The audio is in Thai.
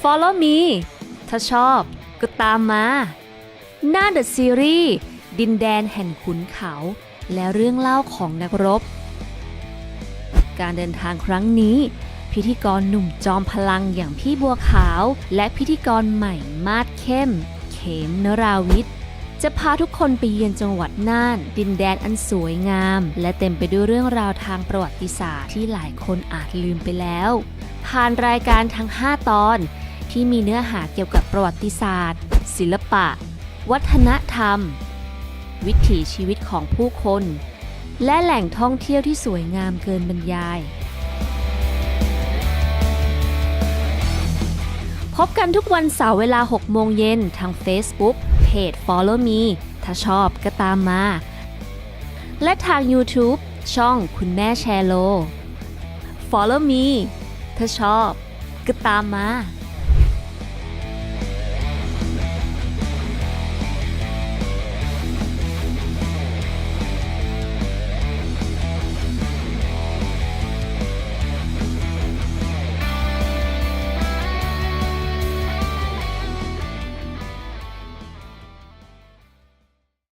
Follow me ถ้าชอบก็ตามมา หน้า The Series ดินแดนแห่งขุนเขา และเรื่องเล่าของนักรบ การเดินทางครั้งนี้ พิธีกรหนุ่มจอมพลังอย่างพี่บัวขาว และพิธีกรใหม่มาดเข้ม เขมนราวิทย์จะพาทุกคนไปเยือนจังหวัดน่าน ดินแดนอันสวยงาม และเต็มไปด้วยเรื่องราวทางประวัติศาสตร์ที่หลายคนอาจลืมไปแล้ว ผ่านรายการทั้ง 5 ตอน ที่มีเนื้อหาเกี่ยวกับประวัติศาสตร์ ศิลปะ วัฒนธรรม วิถีชีวิตของผู้คน และแหล่งท่องเที่ยวที่สวยงามเกินบรรยาย พบกันทุกวันเสาร์เวลา 6 โมงเย็นทาง Facebook เพจ Follow Me ถ้าชอบก็ตามมา และทาง YouTube ช่องคุณแม่แชร์โล Follow Me ถ้าชอบก็ตามมา